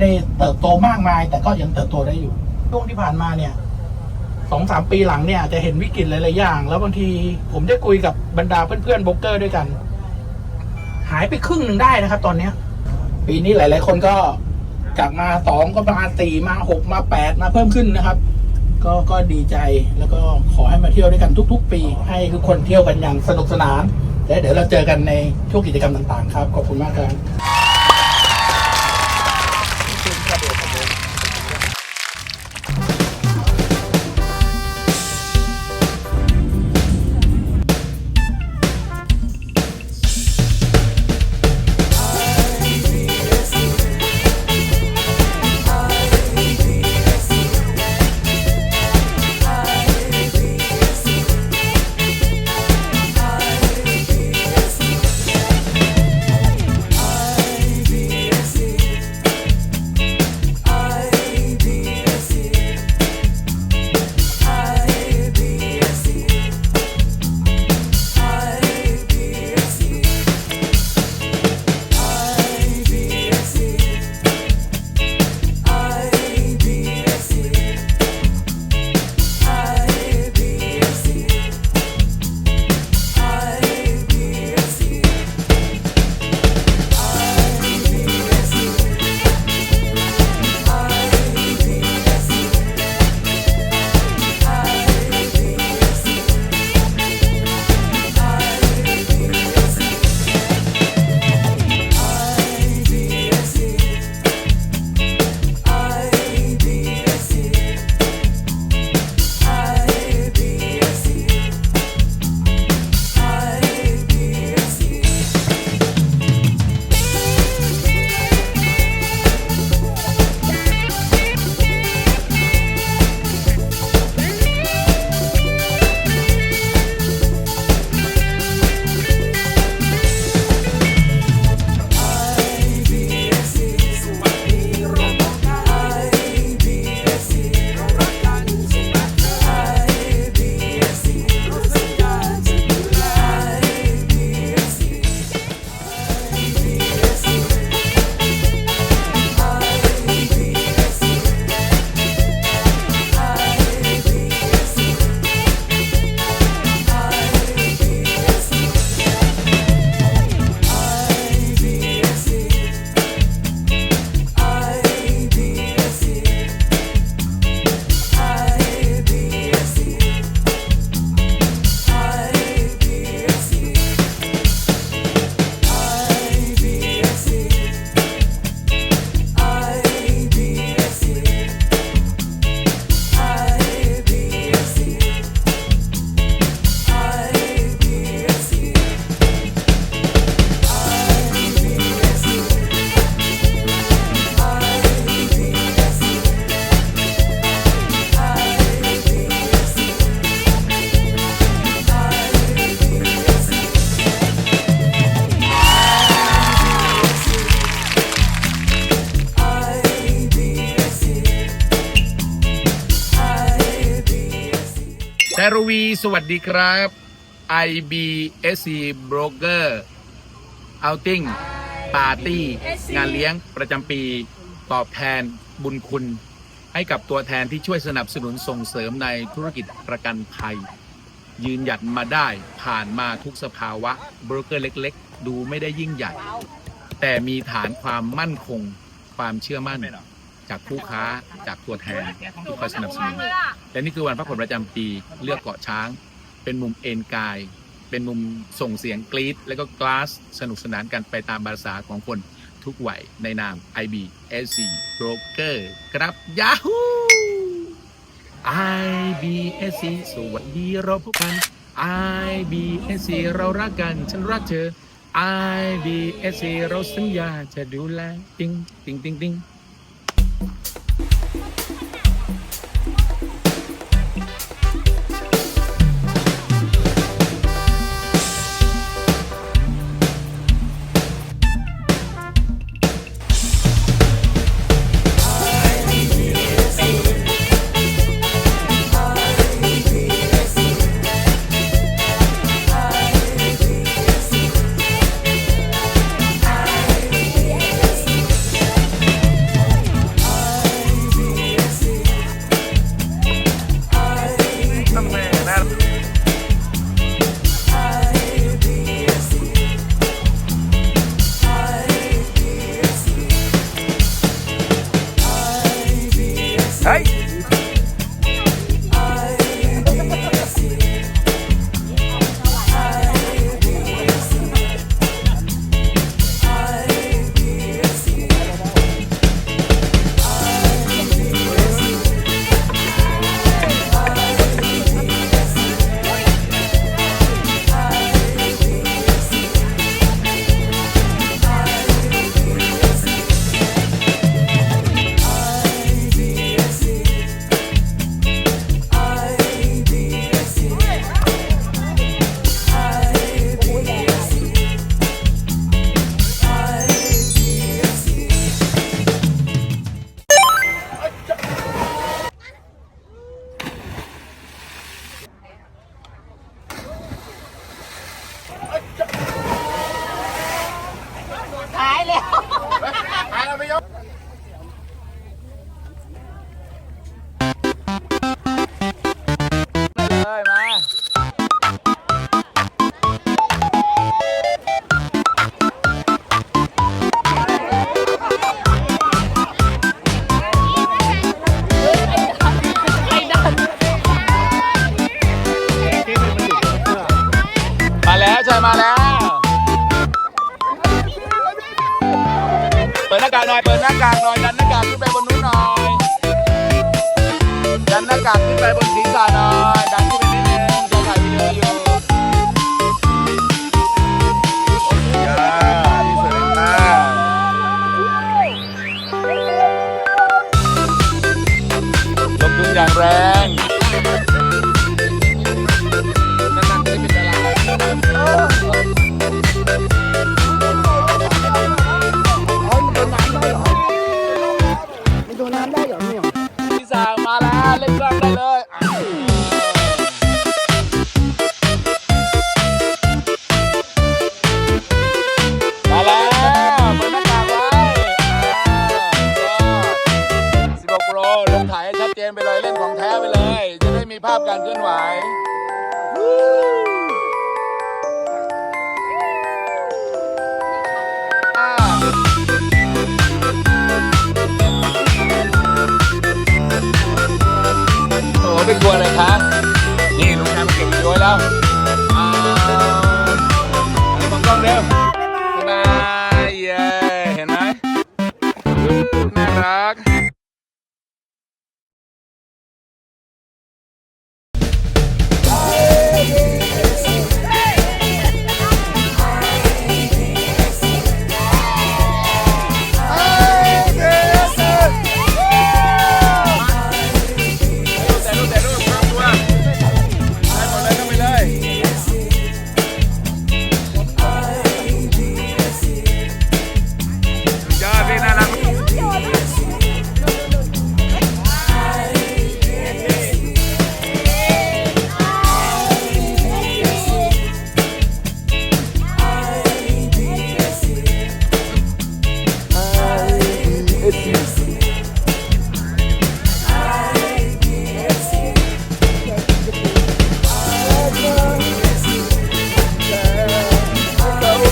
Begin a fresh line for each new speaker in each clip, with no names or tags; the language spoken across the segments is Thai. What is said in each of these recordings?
ไม่ได้เติบโตมากมาย แต่ก็ยังเติบโตได้อยู่ช่วงที่ผ่านมาเนี่ยสองสามปีหลังเนี่ยจจะเห็นวิกฤตหลายๆอย่าง แล้วบางทีผมได้คุยกับบรรดาเพื่อนๆโบรกเกอร์ด้วยกัน หายไปครึ่งหนึ่งได้นะครับ ตอนเนี้ย ปีนี้หลายๆคนก็จากมาสองก็มาสี่มาหกมาแปดมาเพิ่มขึ้นนะครับ ก็ก็ดีใจแล้วก็ขอให้มาเที่ยวด้วยกันทุก ๆ ปี ให้ทุกคนเที่ยวกันอย่างสนุกสนานและเดี๋ยวเราเจอกันในช่วงกิจกรรมต่างๆ ครับขอบคุณมากครับ
วีสวัสดีครับ IBSC Broker Outing Party งานเลี้ยงประจำปีตอบแทนบุญคุณ ให้กับตัวแทนที่ช่วยสนับสนุนส่งเสริมในธุรกิจประกันภัย ยืนหยัดมาได้ผ่านมาทุกสภาวะโบรกเกอร์เล็ก ๆ ดูไม่ได้ยิ่งใหญ่ แต่มีฐานความมั่นคงความเชื่อมั่น จากผู้ค้าจากตัวแทนที่คอยสนับสนุนและนี่คือวันพักผ่อนประจำปีเลือกเกาะช้าง เป็นมุมเอนกาย เป็นมุมส่งเสียงกรี๊ดและก็กลาสสนุกสนานกันไปตามภาษาของคนทุกวัยในนาม IBSC Broker ครับ Yahoo IBSC สวัสดีเราพบกัน IBSC เรารักกันฉันรักเธอ IBSC เราสัญญาจะดูแล ติงติ้งติ้งติ้ง
หน้ากากหน่อย เปิดหน้ากากหน่อย ดันหน้ากากขึ้นไปบนนู้นหน่อย ดันหน้ากากขึ้นไปบนศีรษะหน่อย ดันขึ้นไปนิดนึงจะถ่ายวิดีโออยู่ยอดที่สวยมากลงทุนอย่างแรง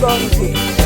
แ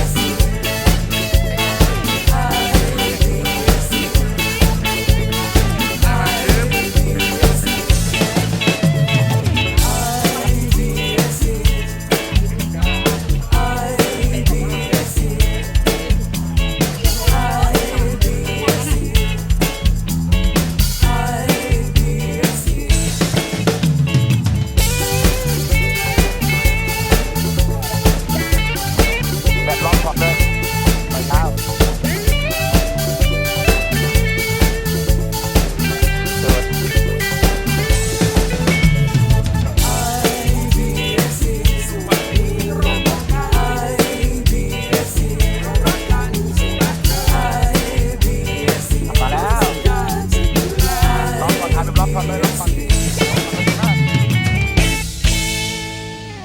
ก่อนทานแบบร้องก่อนเลยร้องก่อน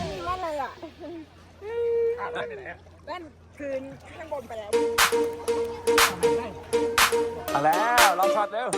มีว่าอะไรอะแว่นคืนข้างบนไปแล้ว
มาแล้วลองช็อตเร็ว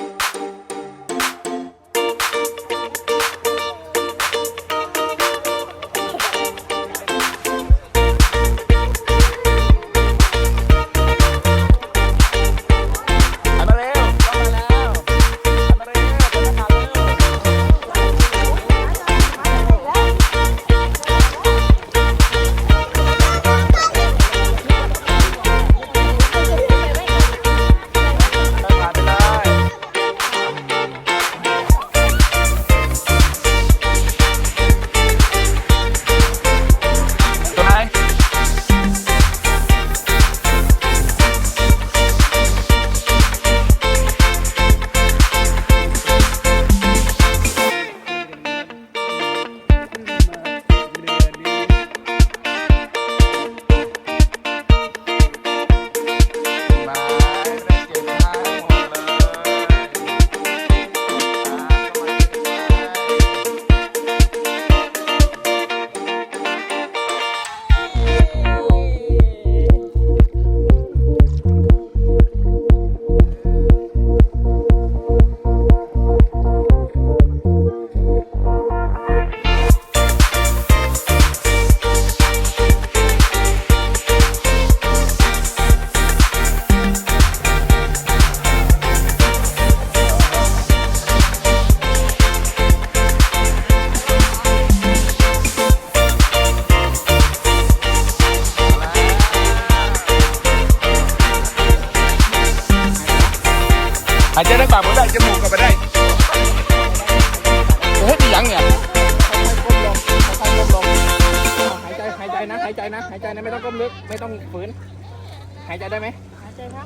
จได้ไห
ม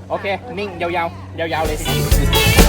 โอเค นิ่งยาวๆ ยาวๆเลยทีนี้